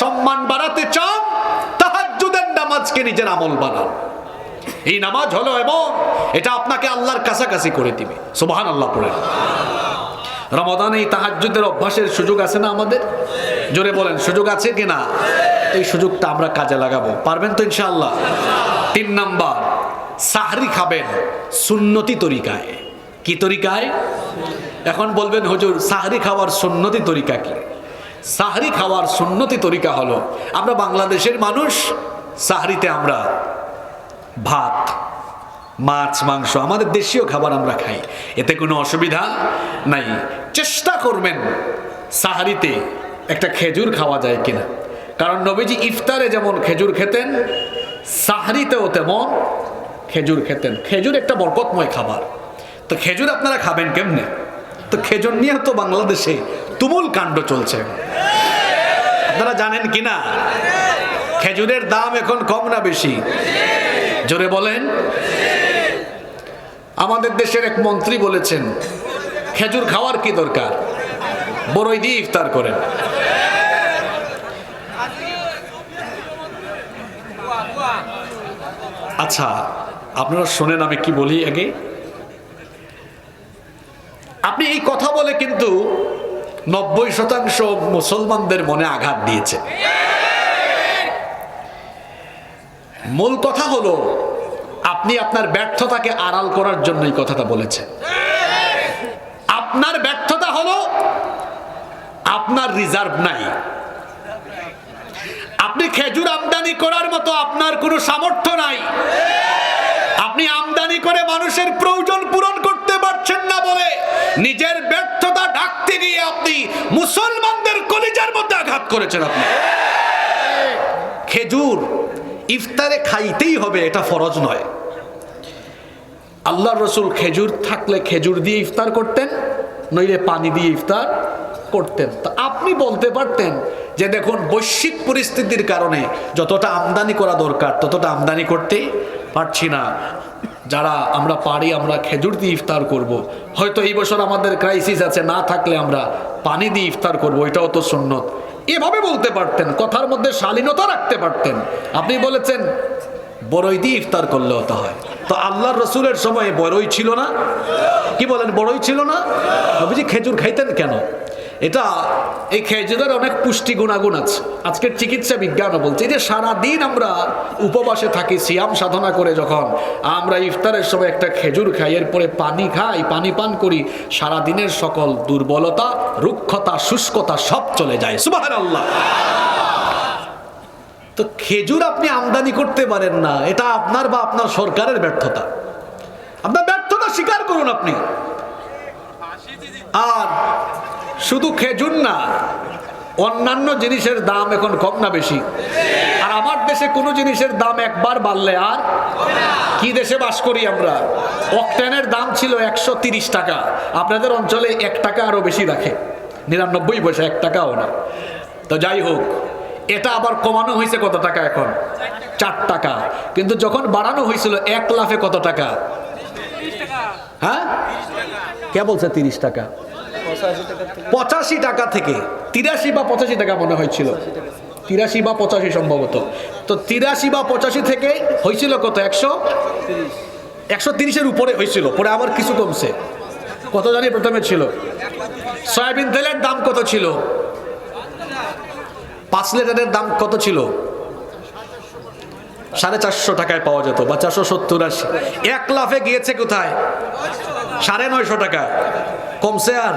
সম্মান বাড়াতে চান তাহাজ্জুদের নামাজকে নিজের আমল বানান এই নামাজ হলো এবং এটা আপনাকে আল্লাহর কাছাকাছি করে দিবে। সুবহান আল্লাহ পড়ে। রমাদান এই তাহাজ্জুদের অভ্যাসের সুযোগ আছে না আমাদের? জোরে বলেন, সুযোগ আছে কি না এই সুযোগটা আমরা কাজে লাগাবো। পারবেন তো ইনশাআল্লাহ? তিন নাম্বার, সাহরি খাবেন সুন্নতি তরিকায়। কি তরিকায়? এখন বলবেন, হুজুর, সাহরি খাওয়ার সুন্নতি তরিকা কি? সাহরি খাওয়ার সুন্নতি তরিকা হলো, আমরা বাংলাদেশের মানুষ, সাহরিতে আমরা ভাত, মাছ, মাংস, আমাদের দেশীয় খাবার আমরা খাই। এতে কোনো অসুবিধা নাই। চেষ্টা করবেন সাহারিতে একটা খেজুর খাওয়া যায় কিনা। কারণ নবীজি ইফতারে যেমন খেজুর খেতেন, সাহারিতেও তেমন খেজুর খেতেন। খেজুর একটা বরকতময় খাবার। তো খেজুর আপনারা খাবেন কেমনে? তো খেজুর নিয়ে তো বাংলাদেশে তুমুল কাণ্ড চলছে। আপনারা জানেন কিনা? খেজুরের দাম এখন কম না বেশি? জোরে বলেন। আমাদের দেশের এক মন্ত্রী বলেছেন, খেজুর খাওয়ার কি দরকার? বড়ই দিয়ে ইফতার করেন। আচ্ছা আপনারা শোনেন, আমি কি বলি আগে? আপনি এই কথা বলে কিন্তু নব্বই শতাংশ মুসলমানদের মনে আঘাত দিয়েছে। মূল কথা হলো, আপনি আপনার ব্যর্থতাকে আড়াল করার জন্য এই কথাটা বলেছেন। আপনার ব্যর্থতা হলো, আপনার রিজার্ভ নাই। আপনি খেজুর আমদানি করার মতো আপনার কোনো সামর্থ্য নাই। আপনি আমদানি করে মানুষের প্রয়োজন পূরণ করতে পারছেন না বলে নিজের ব্যর্থতা ঢাকতে গিয়ে আপনি মুসলমানদের কলিজার মধ্যে আঘাত করেছেন আপনি। খেজুর ইফতারে খাইতেই হবে, এটা ফরজ নয়। আল্লাহ রসুল খেজুর থাকলে খেজুর দিয়ে ইফতার করতেন, নইলে পানি দিয়ে ইফতার করতেন। তা আপনি বলতে পারতেন যে দেখুন, বৈশ্বিক পরিস্থিতির কারণে যতটা আমদানি করা দরকার, ততটা আমদানি করতে পারছি না। যারা আমরা পারি, আমরা খেজুর দিয়ে ইফতার করব। হয়তো এই বছর আমাদের ক্রাইসিস আছে, না থাকলে আমরা পানি দিয়ে ইফতার করব, এটাও তো সুন্নত। এভাবে বলতে পারতেন, কথার মধ্যে শালীনতা রাখতে পারতেন। আপনি বলেছেন বড়ই দিয়ে ইফতার করলে হতে হয়। তো আল্লাহর রসুলের সময় বড়ই ছিল না? কি বলেন বড়ই ছিল না? খেজুর খাইতেন কেন? এটা এই খেজুরের অনেক পুষ্টি গুণাগুণ আছে। আজকের চিকিৎসা বিজ্ঞানও বলছে যে সারাদিন আমরা উপবাসে থাকি, সিয়াম সাধনা করে যখন আমরা ইফতারের সময় একটা খেজুর খাই, এরপরে পানি খাই, পানি পান করি, সারাদিনের সকল দুর্বলতা, রুক্ষতা, শুষ্কতা সব চলে যায়। সুবাহ আল্লাহ তো খেজুর আপনি আমদানি করতে পারেন না, এটা আপনার বা আপনার সরকারের ব্যর্থতা। আপনার ব্যর্থতা স্বীকার করুন আপনি। আর শুধু খেজুর না, অন্যান্য জিনিসের দাম এখন কম না বেশি। আর আমার দেশে কোনো জিনিসের দাম একবার বাড়লে আর কি দেশে বাস করি আমরা? অকটেনের দাম ছিল একশো টাকা। আপনাদের অঞ্চলে এক টাকা আরও বেশি রাখে। নিরানব্বই পয়সা, এক টাকাও না। তো যাই হোক, এটা আবার কমানো হয়েছে কত টাকা এখন? চার টাকা। কিন্তু যখন বাড়ানো হয়েছিল এক লাফে কত টাকা? হ্যাঁ? কে বলছে তিরিশ টাকা? পঁচাশি টাকা থেকে। তিরাশি বা পঁচাশি টাকা মনে হয়েছিল। তিরাশি বা পঁচাশি সম্ভবত। তো তিরাশি বা পঁচাশি থেকে হয়েছিল কত? একশো? একশো তিরিশের উপরে হয়েছিল। পরে আবার কিছু কমছে। কত জানি প্রথমে ছিল। সয়াবিন তেলের দাম কত ছিল? পাঁচ লিটারের দাম কত ছিল? সাড়ে চারশো টাকায় পাওয়া যেত বা চারশো সত্তর আশি। এক লাফে গিয়েছে কোথায়? সাড়ে নয়শো টাকা। কমছে আর?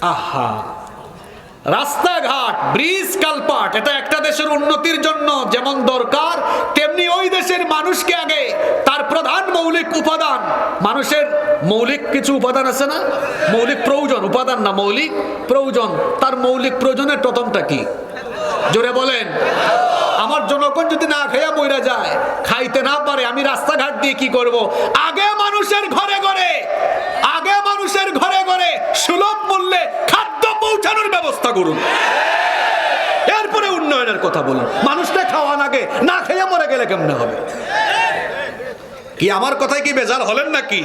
আহা। রাস্তাঘাট, ব্রিজ, কালপাট, এটা একটা দেশের উন্নতির জন্য যেমন দরকার, তেমনি ওই দেশের মানুষকে আগে তার প্রধান মৌলিক উপাদান, মানুষের মৌলিক কিছু উপাদান আছে না? মৌলিক প্রয়োজন, উপাদান না, মৌলিক প্রয়োজন। তার মৌলিক প্রয়োজনের প্রথমটা কি? জোরে বলেন। আমার জনগণ যদি না খেয়া মইরা যায়, খাইতে না পারে, আমি রাস্তাঘাট দিয়ে কি করব? আগে মানুষের ঘরে ঘরে, আগে মানুষের ঘরে ঘরে সুলভ মূল্যে খাদ্য পৌঁছানোর ব্যবস্থা করুন। এরপরে উন্নয়নের কথা বলুন। মানুষকে খাওয়ান আগে, না খাইয়া মরে গেলে কেমনে হবে? কি আমার কথায় কি বেজার হলেন নাকি?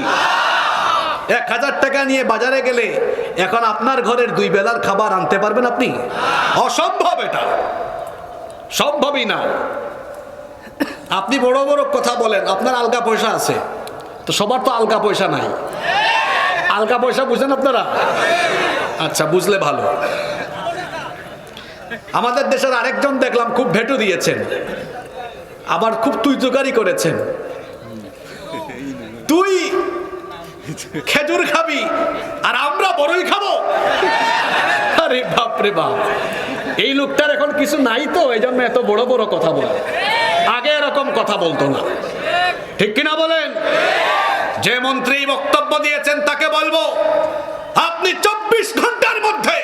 এক হাজার টাকা নিয়ে বাজারে গেলে এখন আপনার ঘরের দুই বেলার খাবার আনতে পারবেন আপনি? অসম্ভব এটা। সম্ভবই না। আপনি বড় বড় কথা বলেন, আপনার আলগা পয়সা আছে। তো সবার তো আলগা পয়সা নাই। আলগা পয়সা বুঝেন আপনারা? আচ্ছা বুঝলে ভালো। আমাদের দেশের আরেকজন দেখলাম খুব ভেটু দিয়েছেন। আবার খুব তুই তুকারি করেছেন। তুই খেজুর খাবি, আর আমরা বড়ই খাব। আরে বাপ রে বাপ। এই লোকটার এখন কিছু নাই তো এই জন্য এত বড় বড় কথা বলে। আগে এরকম কথা বলতো না। ঠিক কিনা বলেন? যে মন্ত্রী বক্তব্য দিয়েছেন তাকে বলব, আপনি চব্বিশ ঘণ্টার মধ্যে